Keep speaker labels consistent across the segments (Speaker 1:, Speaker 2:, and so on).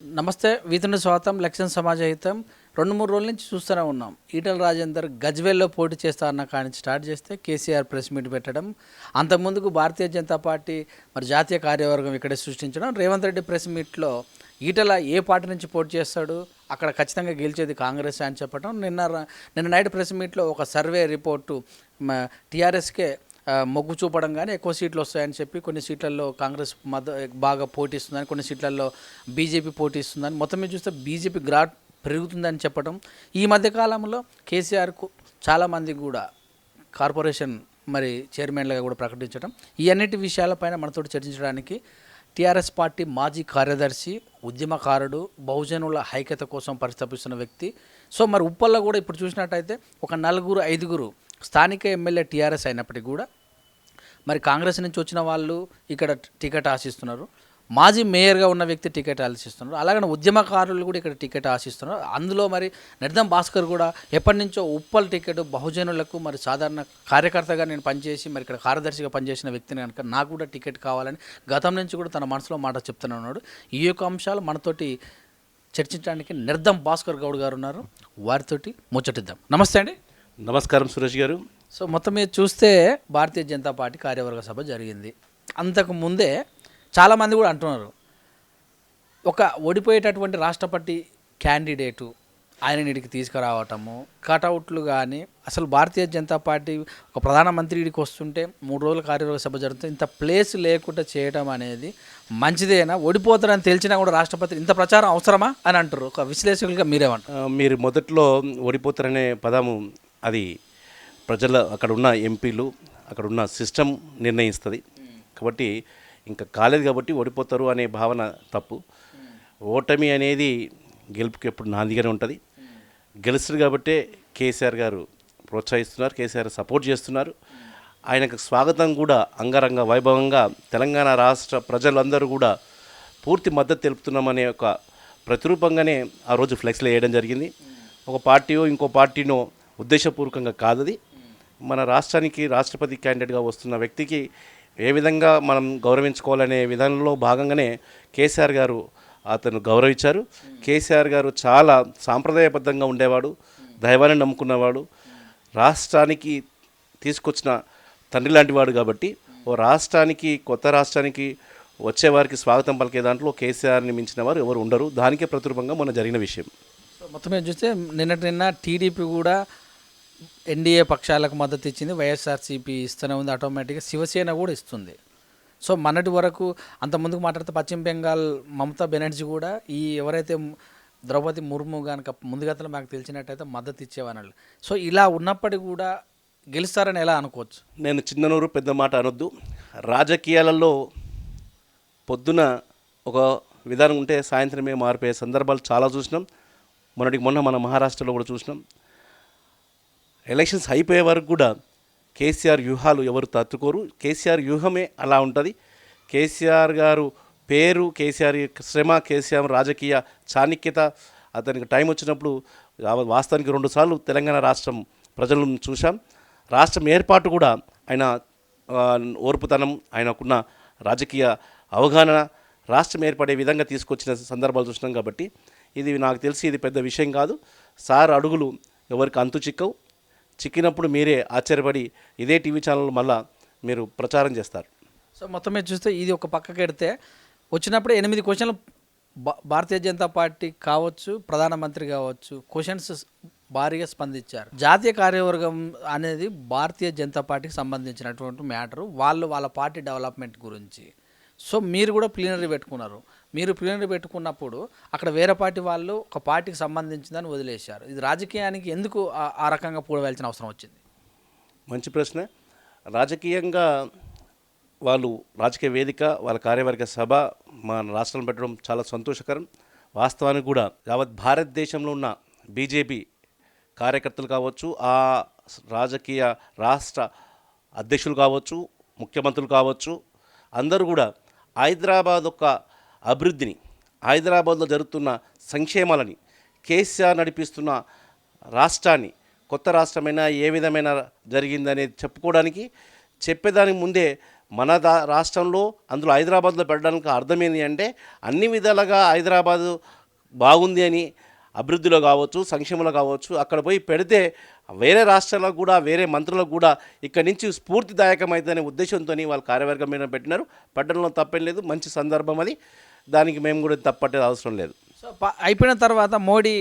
Speaker 1: నమస్తే వీధుని స్వాతం లక్ష్యం సమాజహితం రెండు మూడు రోజుల నుంచి చూస్తూనే ఉన్నాం. ఈటల రాజేందర్ గజ్వేల్లో పోటీ చేస్తారన్న కానీ స్టార్ట్ చేస్తే కేసీఆర్ ప్రెస్ మీట్ పెట్టడం అంతకుముందుకు భారతీయ జనతా పార్టీ మరి జాతీయ కార్యవర్గం ఇక్కడే సృష్టించడం రేవంత్ రెడ్డి ప్రెస్ మీట్లో ఈటల ఏ పార్టీ నుంచి పోటీ చేస్తాడు అక్కడ ఖచ్చితంగా గెలిచేది కాంగ్రెస్ అని చెప్పడం. నిన్న నిన్న నైట్ ప్రెస్ మీట్లో ఒక సర్వే రిపోర్టు టీఆర్ఎస్కే మొగ్గు చూపడం కానీ ఎక్కువ సీట్లు వస్తాయని చెప్పి కొన్ని సీట్లలో కాంగ్రెస్ మద బాగా పోటీస్తుందని కొన్ని సీట్లలో బీజేపీ పోటీస్తుందని మొత్తం మీద చూస్తే బీజేపీ గ్రాట్ పెరుగుతుందని చెప్పడం. ఈ మధ్యకాలంలో కేసీఆర్కు చాలామంది కూడా కార్పొరేషన్ మరి చైర్మన్లుగా కూడా ప్రకటించడం. ఈ అన్నిటి విషయాలపైన మనతో చర్చించడానికి టీఆర్ఎస్ పార్టీ మాజీ కార్యదర్శి ఉద్యమకారుడు బహుజనుల ఐక్యత కోసం పరిస్థాపిస్తున్న వ్యక్తి. సో మరి ఉప్పల్లో కూడా ఇప్పుడు చూసినట్టయితే ఒక నలుగురు ఐదుగురు స్థానిక ఎమ్మెల్యే టీఆర్ఎస్ అయినప్పటికీ కూడా మరి కాంగ్రెస్ నుంచి వచ్చిన వాళ్ళు ఇక్కడ టికెట్ ఆశిస్తున్నారు. మాజీ మేయర్గా ఉన్న వ్యక్తి టికెట్ ఆశిస్తున్నారు. అలాగనే ఉద్యమకారులు కూడా ఇక్కడ టికెట్ ఆశిస్తున్నారు. అందులో మరి నిర్దం భాస్కర్ కూడా ఎప్పటి నుంచో ఉప్పల్ టికెట్ బహుజనులకు మరి సాధారణ కార్యకర్తగా నేను పనిచేసి మరి ఇక్కడ కార్యదర్శిగా పనిచేసిన వ్యక్తిని కనుక నాకు కూడా టికెట్ కావాలని గతం నుంచి కూడా తన మనసులో మాట చెప్తూనే ఉన్నాడు. ఈ యొక్క అంశాలు మనతోటి చర్చించడానికి నిర్దం భాస్కర్ గౌడ్ గారు ఉన్నారు. వారితోటి ముచ్చటిద్దాం. నమస్తే అండి.
Speaker 2: నమస్కారం సురేష్ గారు.
Speaker 1: సో మొత్తం మీద చూస్తే భారతీయ జనతా పార్టీ కార్యవర్గ సభ జరిగింది. అంతకు ముందే చాలామంది కూడా అంటున్నారు ఒక ఓడిపోయేటటువంటి రాష్ట్రపతి క్యాండిడేటు ఆయన ఇడికి తీసుకురావటము కటౌట్లు కానీ అసలు భారతీయ జనతా పార్టీ ఒక ప్రధానమంత్రి ఇడికి వస్తుంటే మూడు రోజుల కార్యవర్గ సభ జరుగుతుంది ఇంత ప్లేస్ లేకుండా చేయడం అనేది మంచిదేనా ఓడిపోతారని తెలిసినా కూడా రాష్ట్రపతి ఇంత ప్రచారం అవసరమా అని అంటారు ఒక విశ్లేషకులుగా మీరేమంటారు?
Speaker 2: మీరు మొదట్లో ఓడిపోతారనే పదము అది ప్రజల అక్కడ ఉన్న ఎంపీలు అక్కడ ఉన్న సిస్టమ్ నిర్ణయిస్తుంది. కాబట్టి ఇంకా కాలేదు కాబట్టి ఓడిపోతారు అనే భావన తప్పు. ఓటమి అనేది గెలుపుకి ఎప్పుడు నాందిగానే ఉంటుంది. గెలుస్తుంది కాబట్టే కేసీఆర్ గారు ప్రోత్సహిస్తున్నారు కేసీఆర్ సపోర్ట్ చేస్తున్నారు. ఆయనకు స్వాగతం కూడా అంగరంగ వైభవంగా తెలంగాణ రాష్ట్ర ప్రజలందరూ కూడా పూర్తి మద్దతు తెలుపుతున్నామనే ఒక ప్రతిరూపంగానే ఆ రోజు ఫ్లెక్స్లు వేయడం జరిగింది. ఒక పార్టీయో ఇంకో పార్టీనో ఉద్దేశపూర్వకంగా కాదది. మన రాష్ట్రానికి రాష్ట్రపతి క్యాండిడేట్గా వస్తున్న వ్యక్తికి ఏ విధంగా మనం గౌరవించుకోవాలనే విధానంలో భాగంగానే కేసీఆర్ గారు అతను గౌరవించారు. కేసీఆర్ గారు చాలా సాంప్రదాయబద్ధంగా ఉండేవాడు దైవాన్ని నమ్ముకున్నవాడు. రాష్ట్రానికి తీసుకొచ్చిన తండ్రి లాంటివాడు కాబట్టి ఓ రాష్ట్రానికి కొత్త రాష్ట్రానికి వచ్చేవారికి స్వాగతం పలికే దాంట్లో కేసీఆర్ని మించిన వారు ఎవరు ఉండరు. దానికే ప్రతిరూపంగా మొన్న జరిగిన విషయం.
Speaker 1: మొత్తం ఏం చూస్తే నిన్నటి నిన్న టీడీపీ కూడా ఎన్డీఏ పక్షాలకు మద్దతు ఇచ్చింది వైఎస్ఆర్సీపీ ఇస్తూనే ఉంది ఆటోమేటిక్గా. శివసేన కూడా ఇస్తుంది. సో మొన్నటి వరకు అంత ముందుకు మాట్లాడితే పశ్చిమ బెంగాల్ మమతా బెనర్జీ కూడా ఈ ఎవరైతే ద్రౌపది ముర్ము కనుక ముందుగతలో మాకు తెలిసినట్టయితే మద్దతు ఇచ్చేవాళ్ళు. సో ఇలా ఉన్నప్పటికీ కూడా గెలుస్తారని ఎలా అనుకోవచ్చు?
Speaker 2: నేను చిన్ననూరు పెద్ద మాట అనొద్దు. రాజకీయాలలో పొద్దున ఒక విధానం ఉంటే సాయంత్రమే మారిపోయే సందర్భాలు చాలా చూసినాం. మొన్నటికి మొన్న మన మహారాష్ట్రలో కూడా చూసినాం. ఎలక్షన్స్ అయిపోయే వరకు కూడా కేసీఆర్ వ్యూహాలు ఎవరు తట్టుకోరు. కేసీఆర్ వ్యూహమే అలా ఉంటుంది. కేసీఆర్ గారు పేరు కేసీఆర్ శ్రమ కేసీఆర్ రాజకీయ చాణక్యత అతనికి టైం వచ్చినప్పుడు వాస్తవానికి రెండుసార్లు తెలంగాణ రాష్ట్రం ప్రజలను చూశాం. రాష్ట్రం ఏర్పాటు కూడా ఆయన ఓర్పుతనం ఆయనకున్న రాజకీయ అవగాహన రాష్ట్రం ఏర్పడే విధంగా తీసుకొచ్చిన సందర్భాలు చూసినాం కాబట్టి ఇది నాకు తెలిసి ఇది పెద్ద విషయం కాదు. సార్ అడుగులు ఎవరికి అంతు చిక్కవు. చిక్కినప్పుడు మీరే ఆశ్చర్యపడి ఇదే టీవీ ఛానల్ మళ్ళా మీరు ప్రచారం చేస్తారు.
Speaker 1: సో మొత్తం మీద చూస్తే ఇది ఒక పక్కకి ఎడితే వచ్చినప్పుడు ఎనిమిది క్వశ్చన్లు భా- భారతీయ జనతా పార్టీ కావచ్చు ప్రధానమంత్రి కావచ్చు క్వశ్చన్స్ భారీగా స్పందించారు. జాతీయ కార్యవర్గం అనేది భారతీయ జనతా పార్టీకి సంబంధించినటువంటి మ్యాటరు. వాళ్ళు వాళ్ళ పార్టీ డెవలప్మెంట్ గురించి. సో మీరు కూడా ప్లీనరీ పెట్టుకున్నారు. మీరు ప్లీనరీ పెట్టుకున్నప్పుడు అక్కడ వేరే పార్టీ వాళ్ళు ఒక పార్టీకి సంబంధించిందని వదిలేశారు. ఇది రాజకీయానికి ఎందుకు ఆ- ఆ రకంగా పూడవలసిన అవసరం వచ్చింది?
Speaker 2: మంచి ప్రశ్న. రాజకీయంగా వాళ్ళు రాజకీయ వేదిక వాళ్ళ కార్యవర్గ సభ మన రాష్ట్రంలో పెట్టడం చాలా సంతోషకరం. వాస్తవానికి కూడా యావత్ భారతదేశంలో ఉన్న బీజేపీ కార్యకర్తలు కావచ్చు ఆ రాజకీయ రాష్ట్ర అధ్యక్షులు కావచ్చు ముఖ్యమంత్రులు కావచ్చు అందరూ కూడా హైదరాబాద్ యొక్క అభివృద్ధిని హైదరాబాద్లో జరుగుతున్న సంక్షేమాలని కేసీఆర్ నడిపిస్తున్న రాష్ట్రాన్ని కొత్త రాష్ట్రమైనా ఏ విధమైన జరిగిందనేది చెప్పుకోవడానికి చెప్పేదానికి ముందే మన దా రాష్ట్రంలో అందులో హైదరాబాద్లో పెట్టడానికి అర్థం ఏంటి అంటే అన్ని విధాలుగా హైదరాబాదు బాగుంది అని అభివృద్ధిలో కావచ్చు సంక్షేమంలో కావచ్చు అక్కడ పోయి పెడితే వేరే రాష్ట్రాలకు కూడా వేరే మంత్రులకు కూడా ఇక్కడి నుంచి స్ఫూర్తిదాయకమైందనే ఉద్దేశంతో వాళ్ళు కార్యవర్గం మీద పెట్టినారు. పెట్టడంలో తప్పేం లేదు. మంచి సందర్భం అది. దానికి మేము కూడా తప్పట్టే అవసరం లేదు.
Speaker 1: సో అయిపోయిన తర్వాత మోడీ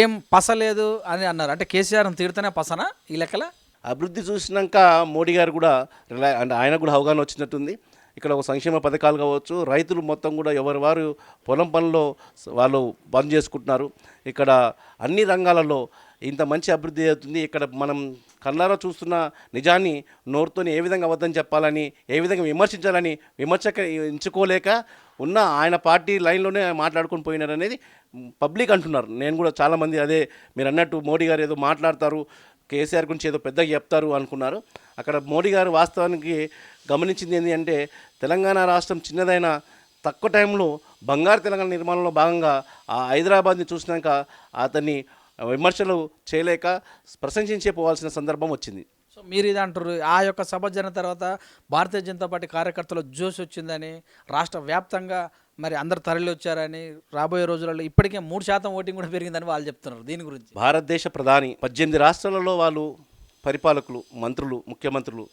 Speaker 1: ఏం పసలేదు అని అన్నారు. అంటే కేసీఆర్ని తిడితేనే పసనా ఈ లెక్కల?
Speaker 2: అభివృద్ధి చూసినాక మోడీ గారు కూడా రిలా అంటే ఆయన కూడా అవగాహన వచ్చినట్టుంది. ఇక్కడ ఒక సంక్షేమ పథకాలు కావచ్చు రైతులు మొత్తం కూడా ఎవరి వారు పొలం పనుల్లో వాళ్ళు బంద్ చేసుకుంటున్నారు. ఇక్కడ అన్ని రంగాలలో ఇంత మంచి అభివృద్ధి అవుతుంది. ఇక్కడ మనం కళ్ళారా చూస్తున్న నిజాన్ని నోరుతోని ఏ విధంగా అబద్ధం చెప్పాలని ఏ విధంగా విమర్శించాలని విమర్శక ఎంచుకోలేక ఉన్న ఆయన పార్టీ లైన్లోనే మాట్లాడుకొని పోయినారు అనేది పబ్లిక్ అంటున్నారు. నేను కూడా చాలామంది అదే మీరు అన్నట్టు మోడీ గారు ఏదో మాట్లాడతారు కేసీఆర్ గురించి ఏదో పెద్దగా చెప్తారు అనుకున్నారు. అక్కడ మోడీ గారు వాస్తవానికి గమనించింది ఏంటి అంటే తెలంగాణ రాష్ట్రం చిన్నదైన తక్కువ టైంలో బంగారు తెలంగాణ నిర్మాణంలో భాగంగా ఆ హైదరాబాద్ని చూసినాక అతన్ని విమర్శలు చేయలేక ప్రశంసించే పోవాల్సిన సందర్భం వచ్చింది.
Speaker 1: సో మీరు ఇది అంటారు ఆ యొక్క సభ జరిగిన తర్వాత భారతీయ జనతా పార్టీ కార్యకర్తలు జోష్ వచ్చిందని రాష్ట్ర వ్యాప్తంగా మరి అందరు తరలి వచ్చారని రాబోయే రోజులలో ఇప్పటికే మూడు శాతం ఓటింగ్ కూడా పెరిగిందని వాళ్ళు చెప్తున్నారు. దీని గురించి.
Speaker 2: భారతదేశ ప్రధాని పద్దెనిమిది రాష్ట్రాలలో వాళ్ళు పరిపాలకులు మంత్రులు ముఖ్యమంత్రులు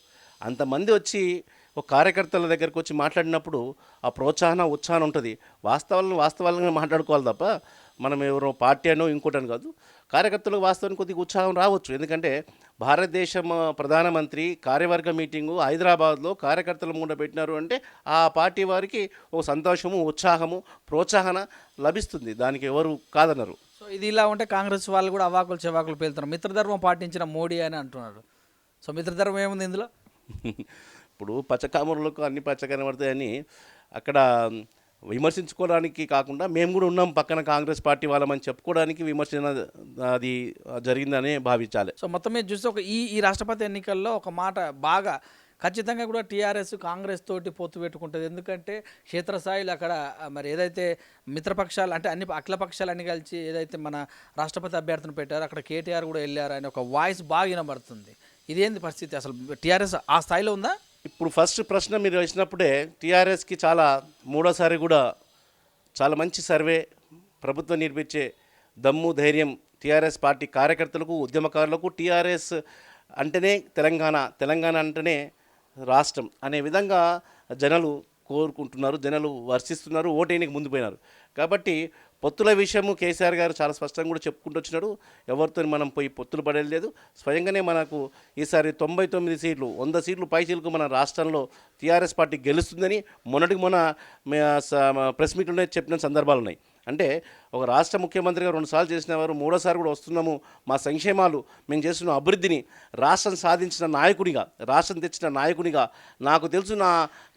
Speaker 2: అంతమంది వచ్చి ఒక కార్యకర్తల దగ్గరకు వచ్చి మాట్లాడినప్పుడు ఆ ప్రోత్సాహన ఉత్సాహం ఉంటుంది. వాస్తవాలను వాస్తవాలను మాట్లాడుకోవాలి తప్ప మనం ఎవరో పార్టీ అనో ఇంకోటని కాదు కార్యకర్తలకు వాస్తవానికి కొద్దిగా ఉత్సాహం రావచ్చు. ఎందుకంటే భారతదేశం ప్రధానమంత్రి కార్యవర్గ మీటింగు హైదరాబాద్లో కార్యకర్తల ముందు పెట్టినారు అంటే ఆ పార్టీ వారికి ఒక సంతోషము ఉత్సాహము ప్రోత్సాహన లభిస్తుంది. దానికి ఎవరు కాదన్నారు
Speaker 1: సో ఇది ఇలా ఉంటే కాంగ్రెస్ వాళ్ళు కూడా అవాకులు చెవాకులు పేలుతున్నారు. మిత్రధర్మం పాటించిన మోడీ అని అంటున్నారు. సో మిత్రధర్మం ఏముంది ఇందులో?
Speaker 2: ఇప్పుడు పచ్చకామరులకు అన్ని పచ్చ కనబడతాయని అక్కడ విమర్శించుకోవడానికి కాకుండా మేము కూడా ఉన్నాం పక్కన కాంగ్రెస్ పార్టీ వాళ్ళమని చెప్పుకోవడానికి విమర్శన అది జరిగిందని భావించాలి.
Speaker 1: సో మొత్తం మీద చూస్తే ఒక ఈ ఈ రాష్ట్రపతి ఎన్నికల్లో ఒక మాట బాగా ఖచ్చితంగా కూడా టీఆర్ఎస్ కాంగ్రెస్ తోటి పొత్తు పెట్టుకుంటుంది. ఎందుకంటే క్షేత్రస్థాయిలో అక్కడ మరి ఏదైతే మిత్రపక్షాలు అంటే అన్ని అఖిలపక్షాలు అన్ని కలిసి ఏదైతే మన రాష్ట్రపతి అభ్యర్థిని పెట్టారో అక్కడ కేటీఆర్ కూడా వెళ్ళారు అని ఒక వాయిస్ బాగా వినబడుతుంది. ఇదేంది పరిస్థితి అసలు? టీఆర్ఎస్ ఆ స్థాయిలో ఉందా?
Speaker 2: ఇప్పుడు ఫస్ట్ ప్రశ్న మీరు వేసినప్పుడే టీఆర్ఎస్కి చాలా మూడోసారి కూడా చాలా మంచి సర్వే ప్రభుత్వం నిర్మించే దమ్ము ధైర్యం టీఆర్ఎస్ పార్టీ కార్యకర్తలకు ఉద్యమకారులకు టీఆర్ఎస్ అంటేనే తెలంగాణ తెలంగాణ అంటేనే రాష్ట్రం అనే విధంగా జనాలు కోరుకుంటున్నారు జనాలు వర్షిస్తున్నారు ఓటేనికి ముందు పోయినారు. కాబట్టి పొత్తుల విషయము కేసీఆర్ గారు చాలా స్పష్టంగా కూడా చెప్పుకుంటూ వచ్చినాడు. ఎవరితో మనం పోయి పొత్తులు పడేది లేదు. స్వయంగానే మనకు ఈసారి తొంభై తొమ్మిది సీట్లు వంద సీట్లు పై సీట్లకు మన రాష్ట్రంలో టీఆర్ఎస్ పార్టీ గెలుస్తుందని మొన్నటికి మొన్న ప్రెస్ మీట్లోనే చెప్పిన సందర్భాలు ఉన్నాయి. అంటే ఒక రాష్ట్ర ముఖ్యమంత్రిగా రెండుసార్లు చేసిన వారు మూడోసారి కూడా వస్తున్నాము. మా సంక్షేమాలు మేము చేస్తున్న అభివృద్ధిని రాష్ట్రం సాధించిన నాయకుడిగా రాష్ట్రం తెచ్చిన నాయకునిగా నాకు తెలుసు నా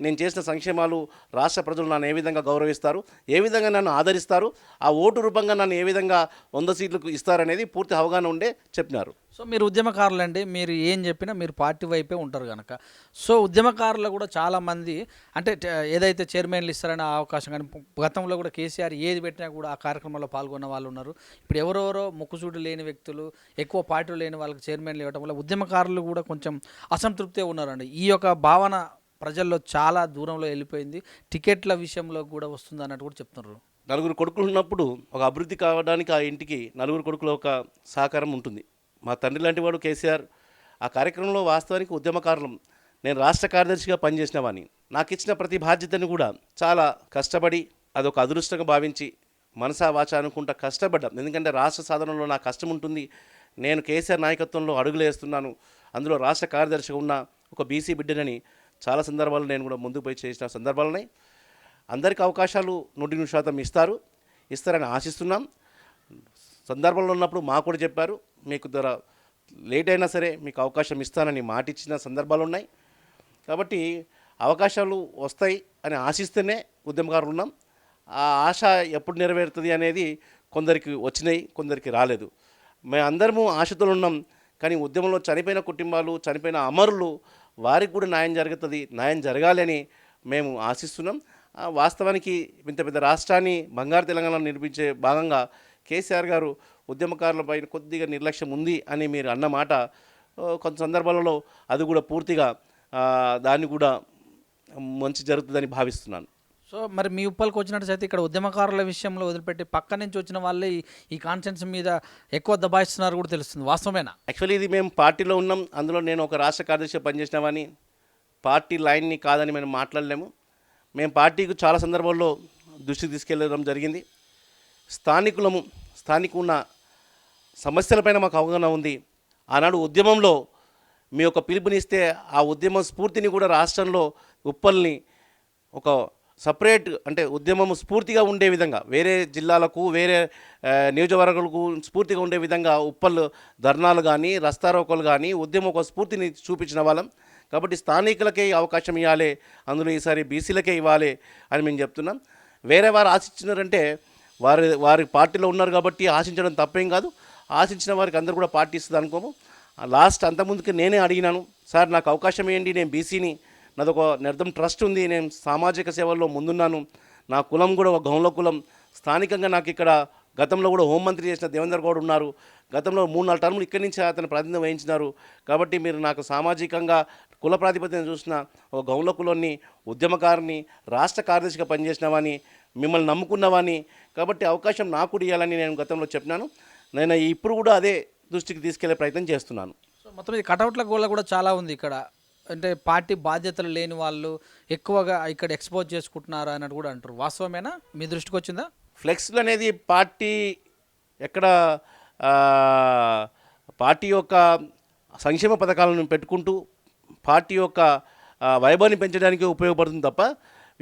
Speaker 2: నేను చేసిన సంక్షేమాలు రాష్ట్ర ప్రజలు నన్ను ఏ విధంగా గౌరవిస్తారు ఏ విధంగా నన్ను ఆదరిస్తారు ఆ ఓటు రూపంగా నన్ను ఏ విధంగా వంద సీట్లకు ఇస్తారనేది పూర్తి అవగాహన ఉండే చెప్పినారు.
Speaker 1: సో మీరు ఉద్యమకారులు అండి మీరు ఏం చెప్పినా మీరు పార్టీ వైపే ఉంటారు కనుక సో ఉద్యమకారులు కూడా చాలామంది అంటే ఏదైతే చైర్మన్లు ఇస్తారనే అవకాశం కానీ గతంలో కూడా కేసీఆర్ ఏది పెట్టినా కూడా ఆ కార్యక్రమం కార్యక్రమంలో పాల్గొన్న వాళ్ళు ఉన్నారు ఇప్పుడు ఎవరెవరో ముక్కుసూడు లేని వ్యక్తులు ఎక్కువ పార్టీలు లేని వాళ్ళకి చైర్మన్లు ఇవ్వడం వల్ల ఉద్యమకారులు కూడా కొంచెం అసంతృప్తే ఉన్నారండి. ఈ యొక్క భావన ప్రజల్లో చాలా దూరంలో వెళ్ళిపోయింది. టికెట్ల విషయంలో కూడా వస్తుంది అన్నట్టు కూడా చెప్తున్నారు.
Speaker 2: నలుగురు కొడుకులు ఉన్నప్పుడు ఒక అభివృద్ధి కావడానికి ఆ ఇంటికి నలుగురు కొడుకుల ఒక సహకారం ఉంటుంది. మా తండ్రి లాంటి వాడు కేసీఆర్. ఆ కార్యక్రమంలో వాస్తవానికి ఉద్యమకారులం. నేను రాష్ట్ర కార్యదర్శిగా పనిచేసిన వాడిని నాకు ఇచ్చిన ప్రతి బాధ్యతను కూడా చాలా కష్టపడి అదొక అదృష్టంగా భావించి మనసా వాచ అనుకుంటా కష్టపడ్డాం. ఎందుకంటే రాష్ట్ర సాధనలో నా కష్టం ఉంటుంది. నేను కేసీఆర్ నాయకత్వంలో అడుగులు వేస్తున్నాను. అందులో రాష్ట్ర కార్యదర్శిగా ఉన్న ఒక బీసీ బిడ్డనని చాలా సందర్భాలు నేను కూడా ముందుకు పోయి చేసిన సందర్భాలు ఉన్నాయి అందరికీ అవకాశాలు నూటి నూరు శాతం ఇస్తారు. ఇస్తారని ఆశిస్తున్నాం. సందర్భంలో ఉన్నప్పుడు మాకు కూడా చెప్పారు. మీకు ధర లేట్ అయినా సరే మీకు అవకాశం ఇస్తానని మాట ఇచ్చిన సందర్భాలు ఉన్నాయి. కాబట్టి అవకాశాలు వస్తాయి అని ఆశిస్తేనే ఉద్యమకారులు ఉన్నాం. ఆ ఆశ ఎప్పుడు నెరవేరుతుంది అనేది కొందరికి వచ్చినాయి కొందరికి రాలేదు. మేము అందరము ఆశతో ఉన్నాం కానీ ఉద్యమంలో చనిపోయిన కుటుంబాలు చనిపోయిన అమరులు వారికి కూడా న్యాయం జరుగుతుంది న్యాయం జరగాలి అని మేము ఆశిస్తున్నాం. ఆ, వాస్తవానికి ఇంత పెద్ద రాష్ట్రాన్ని బంగారు తెలంగాణ నిర్మించే భాగంగా కేసీఆర్ గారు ఉద్యమకారులపై కొద్దిగా నిర్లక్ష్యం ఉంది అని మీరు అన్నమాట మాట కొంత సందర్భాలలో అది కూడా పూర్తిగా దాన్ని కూడా మంచి జరుగుతుందని భావిస్తున్నాను.
Speaker 1: సో మరి మీ ఉప్పల్కి వచ్చినట్టు ఇక్కడ ఉద్యమకారుల విషయంలో వదిలిపెట్టి పక్క నుంచి వచ్చిన వాళ్ళే ఈ- ఈ మీద ఎక్కువ దబాయిస్తున్నారు కూడా తెలుస్తుంది. వాస్తవమేనా?
Speaker 2: యాక్చువల్లీ ఇది మేము పార్టీలో ఉన్నాం. అందులో నేను ఒక రాష్ట్ర కార్యదర్శి పనిచేసినామని పార్టీ లైన్ని కాదని మేము మాట్లాడలేము. మేము పార్టీకి చాలా సందర్భాల్లో దృష్టికి తీసుకెళ్ళడం జరిగింది. స్థానికులము స్థానిక ఉన్న సమస్యలపైన మాకు అవగాహన ఉంది. ఆనాడు ఉద్యమంలో మీ యొక్క పిలుపునిస్తే ఆ ఉద్యమం స్ఫూర్తిని కూడా రాష్ట్రంలో ఉప్పల్ని ఒక సపరేట్ అంటే ఉద్యమం స్ఫూర్తిగా ఉండే విధంగా వేరే జిల్లాలకు వేరే నియోజకవర్గాలకు స్ఫూర్తిగా ఉండే విధంగా ఉప్పల్ ధర్నాలు కానీ రస్తారోకలు కానీ ఉద్యమం ఒక స్ఫూర్తిని చూపించిన వాళ్ళం. కాబట్టి స్థానికులకే అవకాశం ఇవ్వాలి అందులో ఈసారి బీసీలకే ఇవ్వాలి అని మేము చెప్తున్నాం. వేరే వారు ఆశించినారంటే వారి వారి పార్టీలో ఉన్నారు కాబట్టి ఆశించడం తప్పేం కాదు. ఆశించిన వారికి అందరూ కూడా పార్టీ ఇస్తుంది అనుకోము. లాస్ట్ అంతకుముందుకి నేనే అడిగినాను సార్ నాకు అవకాశం ఏంటి నేను బీసీని నాదొక నిర్ధం ట్రస్ట్ ఉంది. నేను సామాజిక సేవల్లో ముందున్నాను. నా కులం కూడా ఒక గౌంల కులం. స్థానికంగా నాకు ఇక్కడ గతంలో కూడా హోంమంత్రి చేసిన దేవేందర్ గౌడ్ ఉన్నారు. గతంలో మూడు నాలుగు టర్ములు ఇక్కడి నుంచి అతను ప్రాతినిధ్యం వహించినారు. కాబట్టి మీరు నాకు సామాజికంగా కుల ప్రాతిపదికన చూసిన ఒక గౌంల కులాన్ని ఉద్యమకారిని రాష్ట్ర కార్యదర్శిగా పనిచేసినవాని మిమ్మల్ని నమ్ముకున్నవాని కాబట్టి అవకాశం నాకు కూడా ఇవ్వాలని నేను గతంలో చెప్పినాను. నేను ఇప్పుడు కూడా అదే దృష్టికి తీసుకెళ్ళే ప్రయత్నం చేస్తున్నాను.
Speaker 1: మొత్తం ఇది కటౌట్ల గోళ కూడా చాలా ఉంది ఇక్కడ. అంటే పార్టీ బాధ్యతలు లేని వాళ్ళు ఎక్కువగా ఇక్కడ ఎక్స్పోజ్ చేసుకుంటున్నారు అన్నట్టు కూడా అంటారు. వాస్తవమేనా? మీ దృష్టికి వచ్చిందా?
Speaker 2: ఫ్లెక్స్లు అనేది పార్టీ ఎక్కడ పార్టీ యొక్క సంక్షేమ పథకాలను పెట్టుకుంటూ పార్టీ యొక్క వైభవాన్ని పెంచడానికి ఉపయోగపడుతుంది తప్ప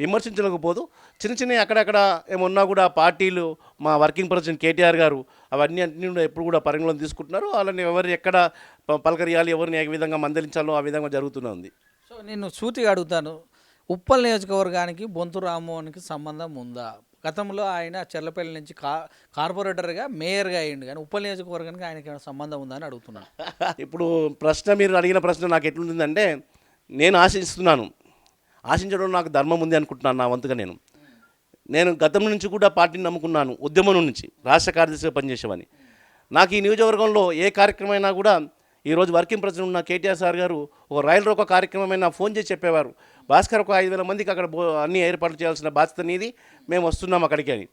Speaker 2: విమర్శించలేకపోదు. చిన్న చిన్న అక్కడక్కడ ఏమన్నా కూడా పార్టీలు మా వర్కింగ్ ప్రెసిడెంట్ కేటీఆర్ గారు అవన్నీ అన్ని ఎప్పుడు కూడా పరిగణలో తీసుకుంటున్నారు. వాళ్ళని ఎవరు ఎక్కడ పలకరియాలి ఎవరిని ఏ విధంగా మందలించాలో ఆ విధంగా జరుగుతూనే ఉంది.
Speaker 1: సో నేను సూటిగా అడుగుతాను. ఉప్పల్ నియోజకవర్గానికి బొంతు రామ్మోహన్కి సంబంధం ఉందా? గతంలో ఆయన చెర్లపల్లి నుంచి కా కార్పొరేటర్గా మేయర్గా అయ్యిండు కానీ ఉప్పల్ నియోజకవర్గానికి ఆయనకి ఏమైనా సంబంధం ఉందా అని అడుగుతున్నాను
Speaker 2: ఇప్పుడు ప్రశ్న మీరు అడిగిన ప్రశ్న నాకు ఎట్లుంటుందంటే నేను ఆశిస్తున్నాను. ఆశించడం నాకు ధర్మం ఉంది అనుకుంటున్నాను నా వంతుగా నేను. నేను గతం నుంచి కూడా పార్టీని నమ్ముకున్నాను ఉద్యమం నుంచి రాష్ట్ర కార్యదర్శిగా పనిచేసేవాని నాకు ఈ నియోజకవర్గంలో ఏ కార్యక్రమం అయినా కూడా ఈరోజు వర్కింగ్ ప్రెసిడెంట్ ఉన్న కేటీఆర్ సార్ గారు ఒక రైలు రోక కార్యక్రమమైన ఫోన్ చేసి చెప్పేవారు. భాస్కర్ ఒక ఐదు వేల మందికి అక్కడ అన్ని ఏర్పాట్లు చేయాల్సిన బాధ్యత నీది మేము వస్తున్నాం అక్కడికి అని.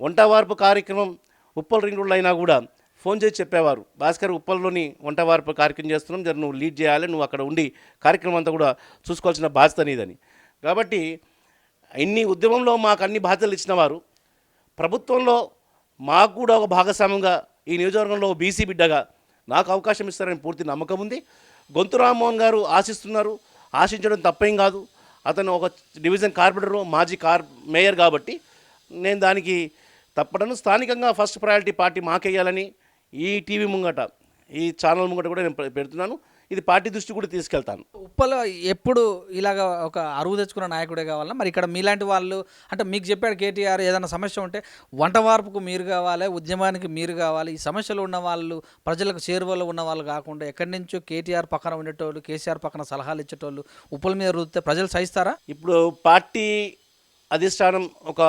Speaker 2: వంట వార్పు కార్యక్రమం ఉప్పల్ రింగ్ రోడ్లో అయినా కూడా ఫోన్ చేసి చెప్పేవారు. భాస్కర్ ఉప్పల్లోని వంట వార్పు కార్యక్రమం చేస్తున్నాం జర నువ్వు లీడ్ చేయాలి నువ్వు అక్కడ ఉండి కార్యక్రమం అంతా కూడా చూసుకోవాల్సిన బాధ్యత నీదని. కాబట్టి ఇన్ని ఉద్యమంలో మాకు అన్ని బాధ్యతలు ఇచ్చినవారు. ప్రభుత్వంలో మాకు కూడా ఒక భాగస్వామ్యంగా ఈ నియోజకవర్గంలో బీసీ బిడ్డగా నాకు అవకాశం ఇస్తారని పూర్తి నమ్మకం ఉంది. గొంతు రామ్మోహన్ గారు ఆశిస్తున్నారు. ఆశించడం తప్పేం కాదు. అతను ఒక డివిజన్ కార్పొరేటర్ మాజీ కార్ మేయర్ కాబట్టి నేను దానికి తప్పడను స్థానికంగా ఫస్ట్ ప్రయారిటీ పార్టీ మాకేయాలని ఈ టీవీ ముంగట ఈ ఛానల్ ముంగట కూడా నేను పెడుతున్నాను. ఇది పార్టీ దృష్టి కూడా తీసుకెళ్తాను.
Speaker 1: ఉప్పల్ ఎప్పుడు ఇలాగ ఒక అరువు తెచ్చుకున్న నాయకుడే కావాలా మరి ఇక్కడ మీలాంటి వాళ్ళు అంటే మీకు చెప్పాడు కేటీఆర్ ఏదైనా సమస్య ఉంటే వంట వార్పుకు మీరు కావాలి ఉద్యమానికి మీరు కావాలి. ఈ సమస్యలు ఉన్న వాళ్ళు ప్రజలకు చేరువలో ఉన్న వాళ్ళు కాకుండా ఎక్కడి నుంచో కేటీఆర్ పక్కన ఉండేటోళ్ళు కేసీఆర్ పక్కన సలహాలు ఇచ్చేటోళ్ళు ఉప్పల మీద రుద్దితే ప్రజలు సహిస్తారా?
Speaker 2: ఇప్పుడు పార్టీ అధిష్టానం ఒక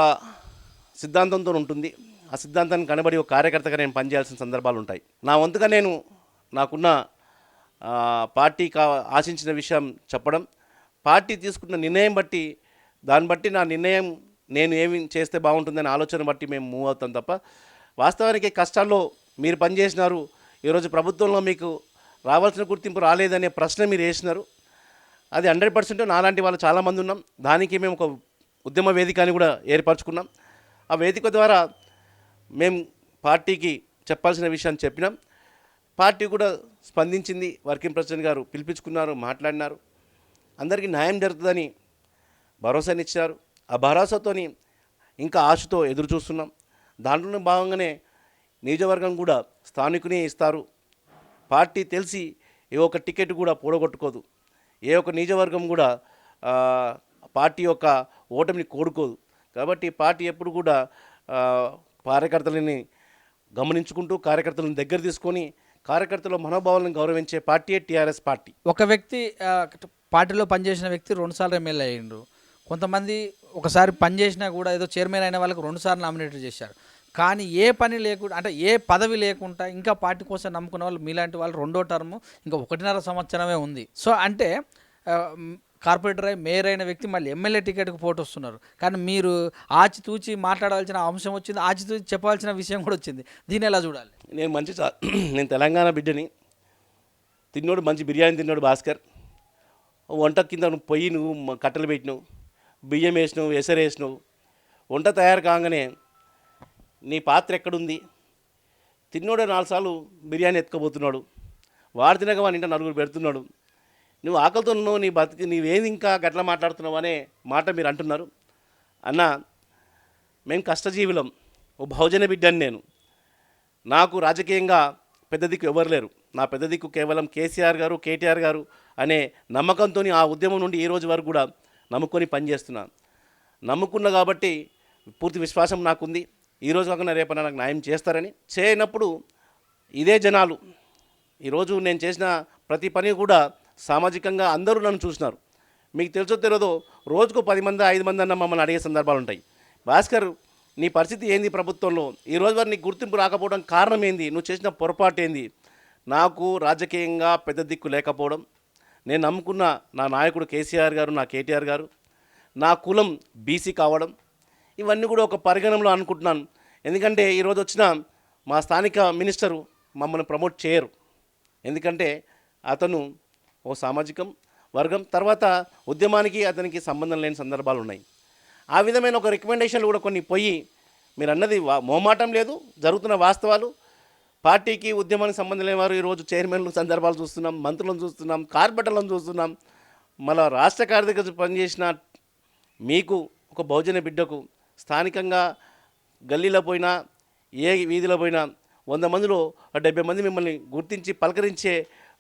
Speaker 2: సిద్ధాంతంతో ఉంటుంది. ఆ సిద్ధాంతానికి కనబడి ఒక కార్యకర్తగా నేను పనిచేయాల్సిన సందర్భాలు ఉంటాయి. నా వంతుగా నేను నాకున్న పార్టీ కా ఆశించిన విషయం చెప్పడం. పార్టీ తీసుకున్న నిర్ణయం బట్టి దాన్ని బట్టి నా నిర్ణయం నేను ఏమి చేస్తే బాగుంటుందనే ఆలోచన బట్టి మేము మూవ్ అవుతాం తప్ప వాస్తవానికి కష్టాల్లో మీరు పనిచేసినారు. ఈరోజు ప్రభుత్వంలో మీకు రావాల్సిన గుర్తింపు రాలేదనే ప్రశ్న మీరు వేసినారు. అది హండ్రెడ్ పర్సెంట్ నాలాంటి వాళ్ళు చాలామంది ఉన్నాం. దానికి మేము ఒక ఉద్యమ వేదిక అని కూడా ఏర్పరచుకున్నాం. ఆ వేదిక ద్వారా మేము పార్టీకి చెప్పాల్సిన విషయాన్ని చెప్పినాం. పార్టీ కూడా స్పందించింది. వర్కింగ్ ప్రెసిడెంట్ గారు పిలిపించుకున్నారు మాట్లాడినారు. అందరికీ న్యాయం జరుగుతుందని భరోసానిచ్చారు ఆ భరోసాతోని ఇంకా ఆశతో ఎదురు చూస్తున్నాం. దాంట్లోనే భాగంగానే నియోజకవర్గం కూడా స్థానికునే ఇస్తారు. పార్టీ తెలిసి ఏ ఒక్క టికెట్ కూడా పూడగొట్టుకోదు. ఏ ఒక్క నియోజకవర్గం కూడా పార్టీ యొక్క ఓటమిని కోరుకోదు కాబట్టి పార్టీ ఎప్పుడు కూడా కార్యకర్తలని గమనించుకుంటూ కార్యకర్తలను దగ్గర తీసుకొని కార్యకర్తల మనోభావాలను గౌరవించే పార్టీ టీఆర్ఎస్ పార్టీ?
Speaker 1: ఒక వ్యక్తి పార్టీలో పనిచేసిన వ్యక్తి రెండుసార్లు ఎమ్మెల్యే అయ్యిండు. కొంతమంది ఒకసారి పనిచేసినా కూడా ఏదో చైర్మన్ అయిన వాళ్ళకి రెండుసార్లు నామినేట్ చేశారు. కానీ ఏ పని లేకుండా అంటే ఏ పదవి లేకుండా ఇంకా పార్టీ కోసం నమ్ముకున్న వాళ్ళు మీలాంటి వాళ్ళు రెండో టర్ము ఇంకా ఒకటిన్నర సంవత్సరమే ఉంది. సో అంటే కార్పొరేటర్ అయి మేయర్ అయిన వ్యక్తి మళ్ళీ ఎమ్మెల్యే టికెట్కి పోటీ వస్తున్నారు కానీ మీరు ఆచితూచి మాట్లాడాల్సిన అంశం వచ్చింది ఆచితూచి చెప్పాల్సిన విషయం కూడా వచ్చింది. దీన్ని ఎలా చూడాలి?
Speaker 2: నేను మంచి నేను తెలంగాణ బిడ్డని. తిన్నోడు మంచి బిర్యానీ తిన్నాడు భాస్కర్. వంట కింద నువ్వు పొయ్యి నువ్వు కట్టెలు పెట్టినావు బియ్యం వేసినావు ఎసరు వేసినావు. వంట తయారు కాగానే నీ పాత్ర ఎక్కడుంది? తిన్నోడే నాలుగు సార్లు బిర్యానీ ఎత్తుకోబోతున్నాడు వాడు తినక వాడి ఇంట నలుగురు పెడుతున్నాడు. నువ్వు ఆకలితో ఉన్నావు నీ బతికి నీవేది ఇంకా గట్ల మాట్లాడుతున్నావు అనే మాట మీరు అంటున్నారు. అన్న మేము కష్టజీవులం. ఓ బహుజన బిడ్డని నేను. నాకు రాజకీయంగా పెద్ద దిక్కు ఎవరు లేరు. నా పెద్ద దిక్కు కేవలం కేసీఆర్ గారు కేటీఆర్ గారు అనే నమ్మకంతో ఆ ఉద్యమం నుండి ఈ రోజు వరకు కూడా నమ్ముకొని పనిచేస్తున్నా. నమ్ముకున్నా కాబట్టి పూర్తి విశ్వాసం నాకుంది. ఈ రోజు కాకుండా రేపన నాకు న్యాయం చేస్తారని చేయనప్పుడు ఇదే జనాలు. ఈరోజు నేను చేసిన ప్రతి పని కూడా సామాజికంగా అందరూ నన్ను చూసినారు. మీకు తెలుసో తెలియదో రోజుకు పది మంది ఐదు మంది అన్న మమ్మల్ని అడిగే సందర్భాలు ఉంటాయి. భాస్కర్ నీ పరిస్థితి ఏంది ప్రభుత్వంలో? ఈ రోజు వారు నీకు గుర్తింపు రాకపోవడం కారణం ఏంది? నువ్వు చేసిన పొరపాటు ఏంది? నాకు రాజకీయంగా పెద్ద దిక్కు లేకపోవడం నేను నమ్ముకున్న నా నాయకుడు కేసీఆర్ గారు నా కేటీఆర్ గారు నా కులం బీసీ కావడం ఇవన్నీ కూడా ఒక పరిగణనలో అనుకుంటున్నాను. ఎందుకంటే ఈరోజు వచ్చిన మా స్థానిక మినిస్టరు మమ్మల్ని ప్రమోట్ చేయరు. ఎందుకంటే అతను ఓ సామాజికం వర్గం. తర్వాత ఉద్యమానికి అతనికి సంబంధం లేని సందర్భాలు ఉన్నాయి ఆ విధమైన ఒక రికమెండేషన్లు కూడా కొన్ని పోయి మీరు అన్నది మోమాటం లేదు జరుగుతున్న వాస్తవాలు. పార్టీకి ఉద్యమానికి సంబంధం లేని వారు ఈరోజు చైర్మన్లు సందర్భాలు చూస్తున్నాం మంత్రులను చూస్తున్నాం కార్పొరేటర్లను చూస్తున్నాం. మళ్ళా రాష్ట్ర కార్యదర్శి పనిచేసిన మీకు ఒక బహుజన బిడ్డకు స్థానికంగా గల్లీలో పోయినా ఏ వీధిలో పోయినా వంద మందిలో డెబ్బై మంది మిమ్మల్ని గుర్తించి పలకరించే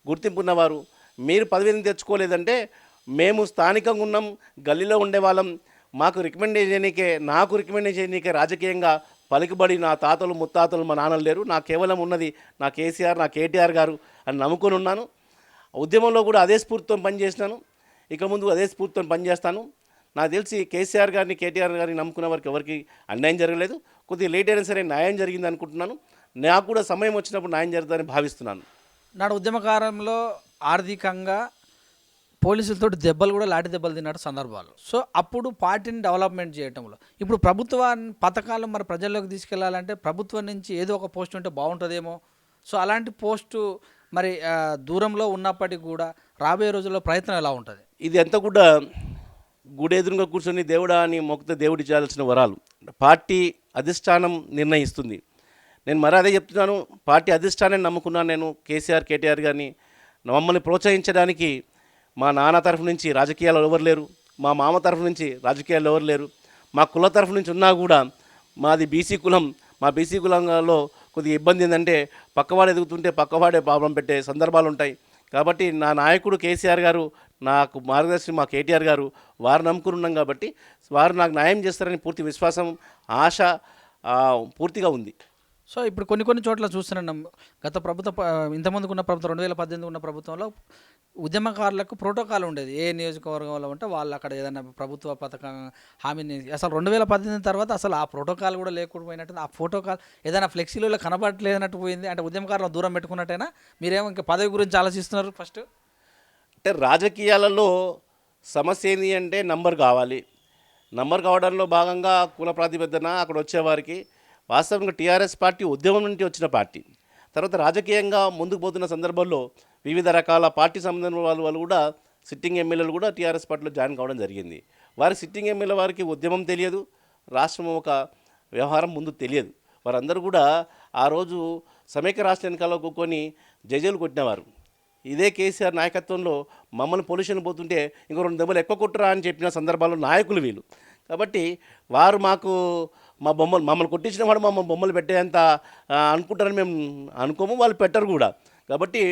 Speaker 2: గుర్తింపు ఉన్నవారు మీరు పదవిని తెచ్చుకోలేదంటే మేము స్థానికంగా ఉన్నాం గల్లీలో ఉండేవాళ్ళం. మాకు రికమెండ్ చేయనీకే నాకు రికమెండ్ చేయనీకే రాజకీయంగా పలుకుబడి నా తాతలు ముత్తాతలు మా నాన్నలు లేరు. నా కేవలం ఉన్నది నా కేసీఆర్ నా కేటీఆర్ గారు అని నమ్ముకొని ఉన్నాను. ఉద్యమంలో కూడా అదే స్ఫూర్తితో పనిచేసినాను. ఇక ముందు అదే స్ఫూర్తితో పనిచేస్తాను. నాకు తెలిసి కేసీఆర్ గారిని కేటీఆర్ గారిని నమ్ముకున్న వారికి ఎవరికి అన్యాయం జరగలేదు. కొద్దిగా లేట్ అయినా సరే న్యాయం జరిగింది అనుకుంటున్నాను. నాకు కూడా సమయం వచ్చినప్పుడు న్యాయం జరుగుతుందని భావిస్తున్నాను.
Speaker 1: నాడు ఉద్యమకాలంలో ఆర్థికంగా పోలీసులతో దెబ్బలు కూడా లాటి దెబ్బలు తిన్నట్టు సందర్భాలు. సో అప్పుడు పార్టీని డెవలప్మెంట్ చేయటంలో ఇప్పుడు ప్రభుత్వ పథకాలు మరి ప్రజల్లోకి తీసుకెళ్ళాలంటే ప్రభుత్వం నుంచి ఏదో ఒక పోస్ట్ ఉంటే బాగుంటుందేమో. సో అలాంటి పోస్టు మరి దూరంలో ఉన్నప్పటికీ కూడా రాబోయే రోజుల్లో ప్రయత్నం ఎలా ఉంటుంది?
Speaker 2: ఇది ఎంత కూడా గుడి ఎదురుగా కూర్చొని దేవుడా అని మొక్కితే దేవుడి చేయాల్సిన వరాలు. పార్టీ అధిష్టానం నిర్ణయిస్తుంది. నేను మరి అదే చెప్తున్నాను పార్టీ అధిష్టానాన్ని నమ్ముకున్నాను నేను కేసీఆర్ కేటీఆర్ గారిని. మమ్మల్ని ప్రోత్సహించడానికి మా నాన్న తరఫు నుంచి రాజకీయాలు ఎవరు లేరు మా మామ తరఫు నుంచి రాజకీయాలు ఎవరు లేరు మా కుల తరఫు నుంచి ఉన్నా కూడా మాది బీసీ కులం మా బీసీ కులంలో కొద్దిగా ఇబ్బంది ఏంటంటే పక్కవాడు ఎదుగుతుంటే పక్కవాడే ప్రాబ్లం పెట్టే సందర్భాలు ఉంటాయి. కాబట్టి నా నాయకుడు కేసీఆర్ గారు నాకు మార్గదర్శి మా కేటీఆర్ గారు వారు నమ్ముకుని ఉన్నాం కాబట్టి వారు నాకు న్యాయం చేస్తారని పూర్తి విశ్వాసం ఆశ పూర్తిగా ఉంది.
Speaker 1: సో ఇప్పుడు కొన్ని కొన్ని చోట్ల చూస్తున్నాం గత ప్రభుత్వ ప- ఉన్న ప్రభుత్వం రెండు వేల పద్దెనిమిది ఉన్న ప్రభుత్వంలో ఉద్యమకారులకు ప్రోటోకాల్ ఉండేది. ఏ నియోజకవర్గంలో ఉంటే వాళ్ళు అక్కడ ఏదైనా ప్రభుత్వ పథకం హామీని అసలు రెండు వేల పద్దెనిమిది తర్వాత అసలు ఆ ప్రోటోకాల్ కూడా లేకుండా పోయినట్టు ఆ ప్రోటోకాల్ ఏదైనా ఫ్లెక్సీలో కనబడట్లేనట్టు పోయింది. అంటే ఉద్యమకారులను దూరం పెట్టుకున్నట్టయినా మీరేమో ఇంకా పదవి గురించి ఆలోచిస్తున్నారు ఫస్ట్.
Speaker 2: అంటే రాజకీయాలలో సమస్య ఏంటి అంటే నంబర్ కావాలి. నంబర్ కావడంలో భాగంగా కుల ప్రాతిపదికన అక్కడ వచ్చేవారికి వాస్తవంగా టీఆర్ఎస్ పార్టీ ఉద్యమం నుండి వచ్చిన పార్టీ. తర్వాత రాజకీయంగా ముందుకు పోతున్న సందర్భంలో వివిధ రకాల పార్టీ సంబంధం వాళ్ళు వాళ్ళు కూడా సిట్టింగ్ ఎమ్మెల్యేలు కూడా టీఆర్ఎస్ పార్టీలో జాయిన్ కావడం జరిగింది. వారి సిట్టింగ్ ఎమ్మెల్యే వారికి ఉద్యమం తెలియదు రాష్ట్రం ఒక వ్యవహారం ముందు తెలియదు. వారందరూ కూడా ఆ రోజు సమైక్య రాష్ట్ర ఎన్నికల్లో కూకొని జైజలు కొట్టినవారు. ఇదే కేసీఆర్ నాయకత్వంలో మమ్మల్ని పొల్యూషన్ పోతుంటే ఇంకో రెండు దెబ్బలు ఎక్కువ కొట్టురా అని చెప్పిన సందర్భాల్లో నాయకులు వీళ్ళు. కాబట్టి వారు మాకు మా బొమ్మలు మమ్మల్ని కొట్టించిన వాడు మమ్మల్ని బొమ్మలు పెట్టేంత అనుకుంటారని మేము అనుకోము వాళ్ళు పెట్టరు కూడా. కాబట్టి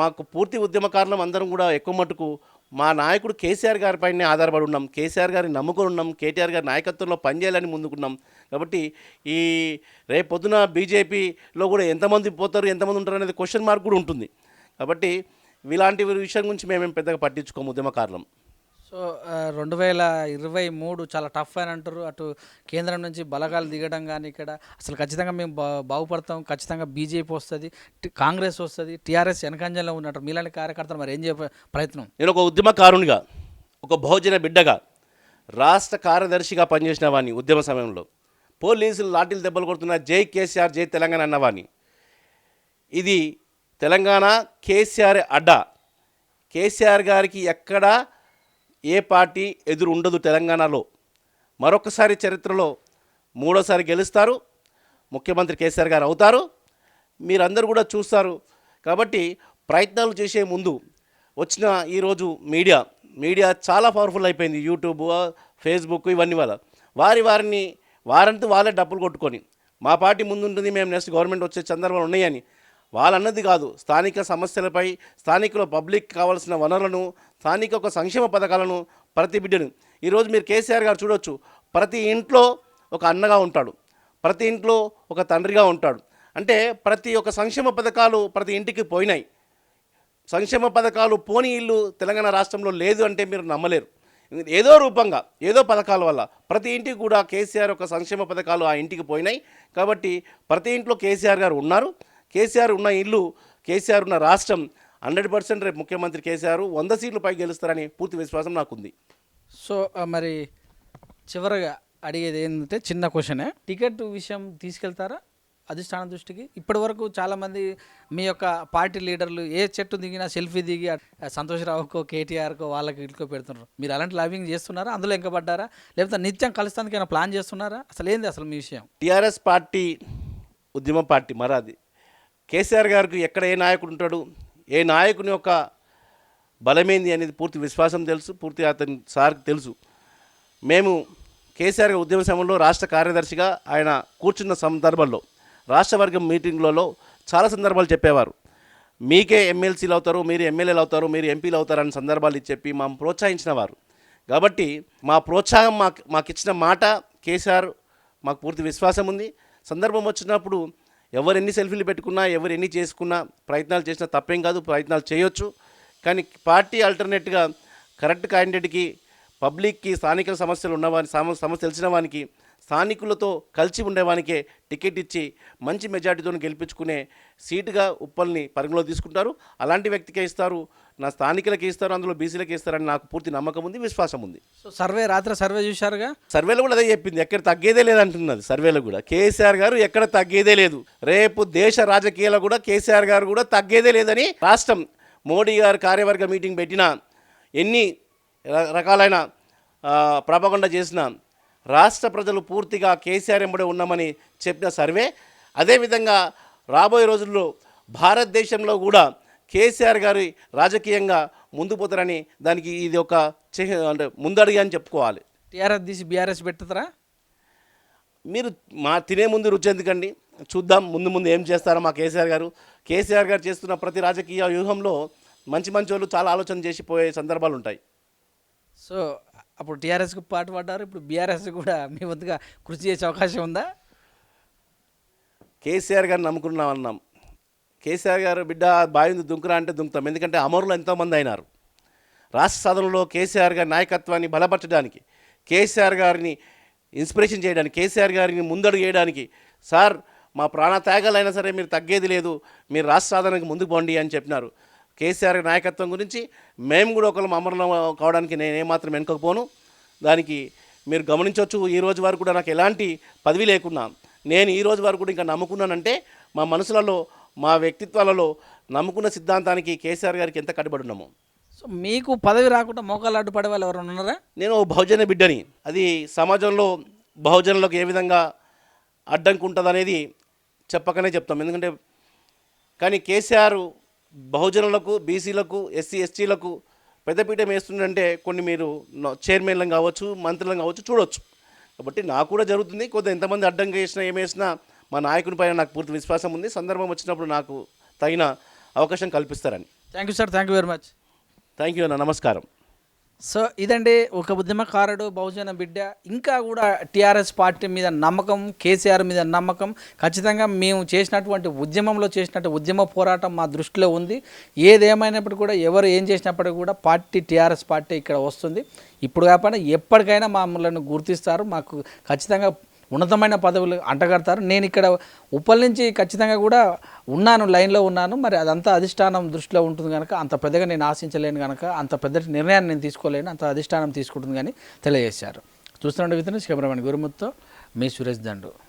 Speaker 2: మాకు పూర్తి ఉద్యమకారులం అందరం కూడా ఎక్కువ మటుకు మా నాయకుడు కేసీఆర్ గారిపైనే ఆధారపడి ఉన్నాం. కేసీఆర్ గారిని నమ్ముకొని ఉన్నాం. కేటీఆర్ గారి నాయకత్వంలో పనిచేయాలని ముందుకున్నాం. కాబట్టి ఈ రేపు పొద్దున బీజేపీలో కూడా ఎంతమంది పోతారు ఎంతమంది ఉంటారు అనేది క్వశ్చన్ మార్క్ కూడా ఉంటుంది. కాబట్టి ఇలాంటి విషయం గురించి మేమేం పెద్దగా పట్టించుకోము ఉద్యమకారులం
Speaker 1: సో రెండు వేల ఇరవై మూడు చాలా టఫ్ అని అంటారు. అటు కేంద్రం నుంచి బలగాలు దిగడం కానీ ఇక్కడ అసలు ఖచ్చితంగా మేము బా బాగుపడతాం. ఖచ్చితంగా బీజేపీ వస్తుంది కాంగ్రెస్ వస్తుంది టీఆర్ఎస్ వెనకంజంలో ఉన్నట్టు. మీలాంటి కార్యకర్తలు మరి ఏం చేయ ప్రయత్నం?
Speaker 2: నేను ఒక ఉద్యమకారునిగా ఒక బహుజన బిడ్డగా రాష్ట్ర కార్యదర్శిగా పనిచేసిన వాడిని ఉద్యమ సమయంలో. పోలీసులు లాఠీలు దెబ్బలు కొడుతున్న జై కేసీఆర్ జై తెలంగాణ అన్నవాణి ఇది తెలంగాణ కేసీఆర్ అడ్డా. కేసీఆర్ గారికి ఎక్కడా ఏ పార్టీ ఎదురు ఉండదు తెలంగాణలో? మరొకసారి చరిత్రలో మూడోసారి గెలుస్తారు. ముఖ్యమంత్రి కేసీఆర్ గారు అవుతారు. మీరందరూ కూడా చూస్తారు. కాబట్టి ప్రయత్నాలు చేసే ముందు వచ్చిన ఈరోజు మీడియా మీడియా చాలా పవర్ఫుల్ అయిపోయింది. యూట్యూబ్ ఫేస్బుక్ ఇవన్నీ వల్ల. వారి వారిని వారంతా వాళ్ళే డబ్బులు కొట్టుకొని మా పార్టీ ముందుంటుంది మేము నెక్స్ట్ గవర్నమెంట్ వచ్చే సందర్భాలు ఉన్నాయని వాళ్ళన్నది కాదు. స్థానిక సమస్యలపై స్థానికుల పబ్లిక్ కావాల్సిన వనరులను స్థానిక ఒక సంక్షేమ పథకాలను ప్రతి బిడ్డను. ఈరోజు మీరు కేసీఆర్ గారు చూడొచ్చు. ప్రతి ఇంట్లో ఒక అన్నగా ఉంటాడు. ప్రతి ఇంట్లో ఒక తండ్రిగా ఉంటాడు. అంటే ప్రతి ఒక్క సంక్షేమ పథకాలు ప్రతి ఇంటికి పోయినాయి. సంక్షేమ పథకాలు పోని ఇల్లు తెలంగాణ రాష్ట్రంలో లేదు అంటే మీరు నమ్మలేరు. ఏదో రూపంగా ఏదో పథకాల వల్ల ప్రతి ఇంటికి కూడా కేసీఆర్ ఒక సంక్షేమ పథకాలు ఆ ఇంటికి పోయినాయి. కాబట్టి ప్రతి ఇంట్లో కేసీఆర్ గారు ఉన్నారు. కేసీఆర్ ఉన్న ఇల్లు కేసీఆర్ ఉన్న రాష్ట్రం హండ్రెడ్ పర్సెంట్ రేపు ముఖ్యమంత్రి కేసీఆర్ వంద సీట్లు పై గెలుస్తారని పూర్తి విశ్వాసం నాకుంది.
Speaker 1: సో మరి చివరగా అడిగేది ఏంటంటే చిన్న క్వశ్చనే టికెట్ విషయం తీసుకెళ్తారా అధిష్టానం దృష్టికి? ఇప్పటి వరకు చాలామంది మీ యొక్క పార్టీ లీడర్లు ఏ చెట్టు దిగినా సెల్ఫీ దిగి సంతోష్రావుకో కేటీఆర్కో వాళ్ళకి ఇటుకో పెడుతున్నారు. మీరు అలాంటి లాబింగ్ చేస్తున్నారా? అందులో ఎంకబడ్డారా లేకపోతే నిత్యం కలుస్తానికి ఏమైనా ప్లాన్ చేస్తున్నారా? అసలు ఏంది అసలు మీ విషయం?
Speaker 2: టీఆర్ఎస్ పార్టీ ఉద్యమ పార్టీ మరాది. కేసీఆర్ గారికి ఎక్కడ ఏ నాయకుడు ఉంటాడు? ఏ నాయకుని యొక్క బలమేంది అనేది పూర్తి విశ్వాసం తెలుసు పూర్తి అతని సార్కి తెలుసు. మేము కేసీఆర్ గారి ఉద్యమ సమయంలో రాష్ట్ర కార్యదర్శిగా ఆయన కూర్చున్న సందర్భంలో రాష్ట్ర వర్గం మీటింగ్లలో చాలా సందర్భాలు చెప్పేవారు. మీకే ఎమ్మెల్సీలు అవుతారు మీరు ఎమ్మెల్యేలు అవుతారు మీరు ఎంపీలు అవుతారు అనే సందర్భాలు ఇచ్చి చెప్పి మా ప్రోత్సహించిన వారు కాబట్టి మా ప్రోత్సాహం మాకు మాకు ఇచ్చిన మాట కేసీఆర్ మాకు పూర్తి విశ్వాసం ఉంది. సందర్భం వచ్చినప్పుడు ఎవరు ఎన్ని సెల్ఫీలు పెట్టుకున్నా ఎవరు ఎన్ని చేసుకున్నా ప్రయత్నాలు చేసినా తప్పేం కాదు ప్రయత్నాలు చేయొచ్చు. కానీ పార్టీ ఆల్టర్నేట్గా కరెక్ట్ క్యాండిడేట్కి పబ్లిక్కి స్థానిక సమస్యలు ఉన్నవారి సమస్య తెలిసిన వానికి స్థానికులతో కలిసి ఉండేవానికే టికెట్ ఇచ్చి మంచి మెజార్టీతో గెలిపించుకునే సీటుగా ఉప్పల్ని పరిగణలో తీసుకుంటారు. అలాంటి వ్యక్తికే ఇస్తారు నా స్థానికులకి ఇస్తారు అందులో బీసీలకి ఇస్తారని నాకు పూర్తి నమ్మకం ఉంది విశ్వాసం ఉంది.
Speaker 1: సో సర్వే రాత్రి సర్వే చూశారుగా?
Speaker 2: సర్వేలో కూడా అదే చెప్పింది ఎక్కడ తగ్గేదే లేదంటున్నది సర్వేలో కూడా. కేసీఆర్ గారు ఎక్కడ తగ్గేదే లేదు. రేపు దేశ రాజకీయాల్లో కూడా కేసీఆర్ గారు కూడా తగ్గేదే లేదని రాష్ట్రం మోడీ గారు కార్యవర్గ మీటింగ్ పెట్టినా ఎన్ని రకాలైన ప్రభకుండా చేసిన రాష్ట్ర ప్రజలు పూర్తిగా కేసీఆర్ ఎంబడే ఉన్నామని చెప్పిన సర్వే అదేవిధంగా రాబోయే రోజుల్లో భారతదేశంలో కూడా కేసీఆర్ గారి రాజకీయంగా ముందు పోతారని దానికి ఇది ఒక అంటే ముందడుగు అని చెప్పుకోవాలి.
Speaker 1: టీఆర్ఎస్ తీసి బీఆర్ఎస్ పెట్టుతారా
Speaker 2: మీరు మా తినే ముందు రుచి ఎందుకండి? చూద్దాం ముందు ముందు ఏం చేస్తారో మా కేసీఆర్ గారు. కేసీఆర్ గారు చేస్తున్న ప్రతి రాజకీయ వ్యూహంలో మంచి మంచి వాళ్ళు చాలా ఆలోచన చేసి పోయే సందర్భాలు ఉంటాయి.
Speaker 1: సో అప్పుడు టీఆర్ఎస్కి పాటు పడ్డారు ఇప్పుడు బీఆర్ఎస్ కూడా మీ వంతుగా కృషి చేసే అవకాశం ఉందా?
Speaker 2: కేసీఆర్ గారిని నమ్ముకున్నాం అన్నాం కేసీఆర్ గారు బిడ్డ బావింది దుంకురా అంటే దుంకుతాం. ఎందుకంటే అమరులు ఎంతోమంది అయినారు. రాష్ట్ర సాధనలో కేసీఆర్ గారి నాయకత్వాన్ని బలపరచడానికి కేసీఆర్ గారిని ఇన్స్పిరేషన్ చేయడానికి కేసీఆర్ గారిని ముందడుగు వేయడానికి సార్ మా ప్రాణ త్యాగాలైనా సరే మీరు తగ్గేది లేదు. మీరు రాష్ట్ర సాధనకు ముందుకు పోండి అని చెప్పినారు. కేసీఆర్ నాయకత్వం గురించి మేము కూడా ఒకరు అమరులం కావడానికి నేను ఏమాత్రం వెనుకపోను. దానికి మీరు గమనించవచ్చు ఈ రోజు వరకు కూడా నాకు ఎలాంటి పదవి లేకున్నా నేను ఈ రోజు వరకు కూడా ఇంకా నమ్ముకున్నానంటే మా మనసులలో మా వ్యక్తిత్వాలలో నమ్ముకున్న సిద్ధాంతానికి కేసీఆర్ గారికి ఎంత కట్టుబడి ఉన్నాము
Speaker 1: సో మీకు పదవి రాకుండా మోకాలు అడ్డుపడే వాళ్ళు ఎవరైనా ఉన్నారా?
Speaker 2: నేను ఓ బహుజన బిడ్డని. అది సమాజంలో బహుజనులకు ఏ విధంగా అడ్డంకి ఉంటుంది అనేది చెప్పకనే చెప్తాం. ఎందుకంటే కానీ కేసీఆర్ బహుజనులకు బీసీలకు ఎస్సీ ఎస్టీలకు పెద్దపీఠం వేస్తుందంటే కొన్ని మీరు చైర్మన్లను కావచ్చు మంత్రులను కావచ్చు చూడొచ్చు. కాబట్టి నాకు కూడా జరుగుతుంది. కొద్ది ఎంతమంది అడ్డంగా వేసినా ఏం వేసినా మా నాయకుని పైన నాకు పూర్తి విశ్వాసం ఉంది. సందర్భం వచ్చినప్పుడు నాకు తగిన అవకాశం కల్పిస్తారని.
Speaker 1: Thank you sir thank you very much
Speaker 2: thank you అన్న. నమస్కారం.
Speaker 1: సో ఇదండి ఒక ఉద్యమకారుడు బహుజన బిడ్డ ఇంకా కూడా టీఆర్ఎస్ పార్టీ మీద నమ్మకం కేసీఆర్ మీద నమ్మకం. ఖచ్చితంగా మేము చేసినటువంటి ఉద్యమంలో చేసినట్టు ఉద్యమ పోరాటం మా దృష్టిలో ఉంది. ఏదేమైనప్పుడు కూడా ఎవరు ఏం చేసినప్పటికీ కూడా పార్టీ టీఆర్ఎస్ పార్టీ ఇక్కడ వస్తుంది. ఇప్పుడు కాకపోయినా ఎప్పటికైనా మమ్మల్ని గుర్తిస్తారు. మాకు ఖచ్చితంగా ఉన్నతమైన పదవులు అంటగడతారు. నేను ఇక్కడ ఉప్పల్ నుంచి ఖచ్చితంగా కూడా ఉన్నాను లైన్లో ఉన్నాను. మరి అదంతా అధిష్టానం దృష్టిలో ఉంటుంది కనుక అంత పెద్దగా నేను ఆశించలేను కనుక అంత పెద్ద నిర్ణయాన్ని నేను తీసుకోలేను అంత అధిష్టానం తీసుకుంటుంది కానీ తెలియజేశారు. చూస్తున్నాడు విత్ కెమెరామెన్ గురుముత్తో మీ సురేష్ దండు.